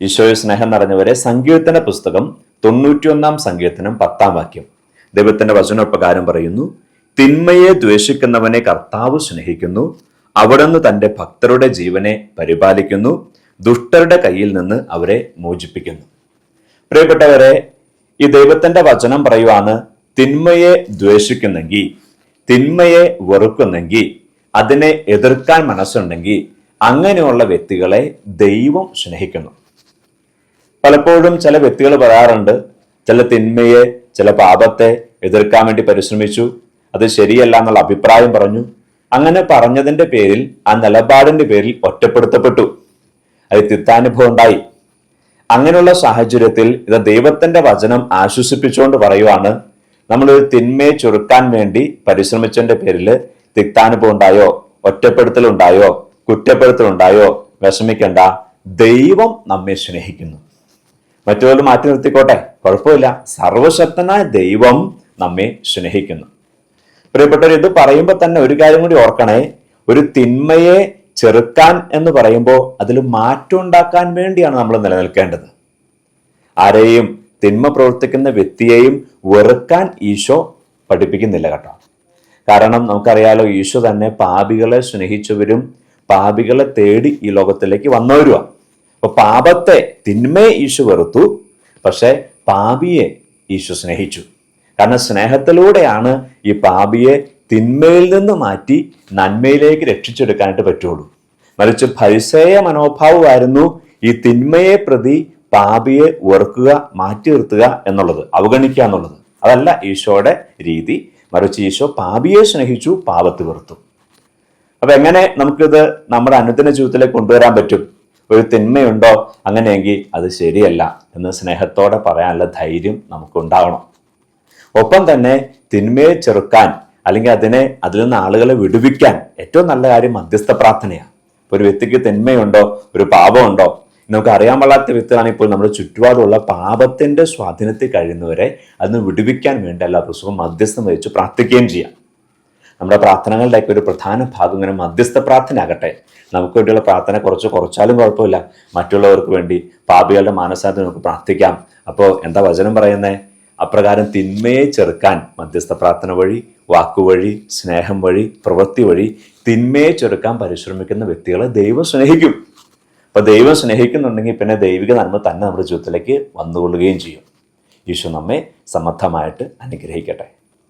ഈശോയെ സ്നേഹം നിറഞ്ഞവരെ സങ്കീർത്തന പുസ്തകം തൊണ്ണൂറ്റിയൊന്നാം സങ്കീർത്തനം പത്താം വാക്യം. ദൈവത്തിന്റെ വചനപ്രകാരം പറയുന്നു തിന്മയെ ദ്വേഷിക്കുന്നവനെ കർത്താവ് സ്നേഹിക്കുന്നു അവിടുന്ന് തന്റെ ഭക്തരുടെ ജീവനെ പരിപാലിക്കുന്നു ദുഷ്ടരുടെ കയ്യിൽ നിന്ന് അവരെ മോചിപ്പിക്കുന്നു. പ്രിയപ്പെട്ടവരെ ഈ ദൈവത്തിന്റെ വചനം പറയുവാണ് തിന്മയെ ദ്വേഷിക്കുന്നെങ്കിൽ തിന്മയെ വെറുക്കുന്നെങ്കിൽ അതിനെ എതിർക്കാൻ മനസ്സുണ്ടെങ്കിൽ അങ്ങനെയുള്ള വ്യക്തികളെ ദൈവം സ്നേഹിക്കുന്നു. പലപ്പോഴും ചില വ്യക്തികൾ പറയാറുണ്ട് ചില തിന്മയെ ചില പാപത്തെ എതിർക്കാൻ വേണ്ടി പരിശ്രമിച്ചു അത് ശരിയല്ല എന്നുള്ള അഭിപ്രായം പറഞ്ഞു. അങ്ങനെ പറഞ്ഞതിന്റെ പേരിൽ ആ നിലപാടിന്റെ പേരിൽ ഒറ്റപ്പെടുത്തപ്പെട്ടു. അത് തിത്താനുഭവം ഉണ്ടായി. അങ്ങനെയുള്ള സാഹചര്യത്തിൽ ഇത് ദൈവത്തിന്റെ വചനം ആശ്വസിപ്പിച്ചുകൊണ്ട് പറയുവാണ് നമ്മളൊരു തിന്മയെ ചുരുക്കാൻ വേണ്ടി പരിശ്രമിച്ചതിന്റെ പേരിൽ തിക്താനുഭവം ഉണ്ടായോ ഒറ്റപ്പെടുത്തലുണ്ടായോ കുറ്റപ്പെടുത്തലുണ്ടായോ വിഷമിക്കേണ്ട. ദൈവം നമ്മെ സ്നേഹിക്കുന്നു. മറ്റുള്ളവർ മാറ്റി നിർത്തിക്കോട്ടെ? കുഴപ്പമില്ല. സർവശക്തനായ ദൈവം നമ്മെ സ്നേഹിക്കുന്നു. പ്രിയപ്പെട്ടവർ ഇത് പറയുമ്പോൾ തന്നെ ഒരു കാര്യം കൂടി ഓർക്കണേ. ഒരു തിന്മയെ ചെറുക്കാൻ എന്ന് പറയുമ്പോൾ അതിൽ മാറ്റം ഉണ്ടാക്കാൻ വേണ്ടിയാണ് നമ്മൾ നിലനിൽക്കേണ്ടത്. ആരെയും തിന്മ പ്രവർത്തിക്കുന്ന വ്യക്തിയെയും വെറുക്കാൻ ഈശോ പഠിപ്പിക്കുന്നില്ല കേട്ടോ. കാരണം നമുക്കറിയാലോ ഈശോ തന്നെ പാപികളെ സ്നേഹിച്ചവരും പാപികളെ തേടി ഈ ലോകത്തിലേക്ക് വന്നവരുമാണ്. അപ്പൊ പാപത്തെ തിന്മയെ ഈശു വെറുത്തു പക്ഷെ പാപിയെ ഈശോ സ്നേഹിച്ചു. കാരണം സ്നേഹത്തിലൂടെയാണ് ഈ പാപിയെ തിന്മയിൽ നിന്ന് മാറ്റി നന്മയിലേക്ക് രക്ഷിച്ചെടുക്കാനായിട്ട് പറ്റുള്ളൂ. മറിച്ച് പരിസയ മനോഭാവമായിരുന്നു ഈ തിന്മയെ പ്രതി പാപിയെ വെറുക്കുക മാറ്റി നിർത്തുക എന്നുള്ളത് അവഗണിക്കുക എന്നുള്ളത്. അതല്ല ഈശോയുടെ രീതി. മറിച്ച് ഈശോ പാപിയെ സ്നേഹിച്ചു പാപത്ത് വെറുത്തു. അപ്പൊ എങ്ങനെ നമുക്കിത് നമ്മുടെ അനുദിന ജീവിതത്തിലേക്ക് കൊണ്ടുവരാൻ പറ്റും? ഒരു തിന്മയുണ്ടോ? അങ്ങനെയെങ്കിൽ അത് ശരിയല്ല എന്ന് സ്നേഹത്തോടെ പറയാനുള്ള ധൈര്യം നമുക്കുണ്ടാവണം. ഒപ്പം തന്നെ തിന്മയെ ചെറുക്കാൻ അല്ലെങ്കിൽ അതിനെ അതിൽ നിന്ന് ആളുകളെ വിടുവിക്കാൻ ഏറ്റവും നല്ല കാര്യം മധ്യസ്ഥ പ്രാർത്ഥനയാണ്. ഒരു വ്യക്തിക്ക് തിന്മയുണ്ടോ? ഒരു പാപമുണ്ടോ? നമുക്ക് അറിയാൻ പാടാത്ത വ്യക്തിയാണ് ഇപ്പോൾ നമ്മുടെ ചുറ്റുപാടുള്ള പാപത്തിന്റെ സ്വാധീനത്തിൽ കഴിയുന്നവരെ അതിന് വിടുവിക്കാൻ വേണ്ടി എല്ലാ ദിവസവും മധ്യസ്ഥം വഹിച്ച് പ്രാർത്ഥിക്കുകയും ചെയ്യാം. നമ്മുടെ പ്രാർത്ഥനകളുടെയൊക്കെ ഒരു പ്രധാന ഭാഗം ഇങ്ങനെ മധ്യസ്ഥ പ്രാർത്ഥന ആകട്ടെ നമുക്ക് വേണ്ടിയുള്ള പ്രാർത്ഥന കുറച്ച് കുറച്ചാലും കുഴപ്പമില്ല. മറ്റുള്ളവർക്ക് വേണ്ടി പാപികളുടെ മാനസാന്തരം നമുക്ക് പ്രാർത്ഥിക്കാം. അപ്പോൾ എന്താ വചനം പറയുന്നത് അപ്രകാരം തിന്മയെ ചെറുക്കാൻ മധ്യസ്ഥ പ്രാർത്ഥന വഴി വാക്കുവഴി സ്നേഹം വഴി പ്രവൃത്തി വഴി തിന്മയെ ചെറുക്കാൻ പരിശ്രമിക്കുന്ന വ്യക്തികളെ ദൈവം സ്നേഹിക്കും. അപ്പൊ ദൈവം സ്നേഹിക്കുന്നുണ്ടെങ്കിൽ പിന്നെ ദൈവിക നന്മ തന്നെ നമ്മുടെ ജീവിതത്തിലേക്ക് വന്നുകൊള്ളുകയും ചെയ്യും. ഈശോ നമ്മെ സമർത്ഥമായിട്ട് അനുഗ്രഹിക്കട്ടെ.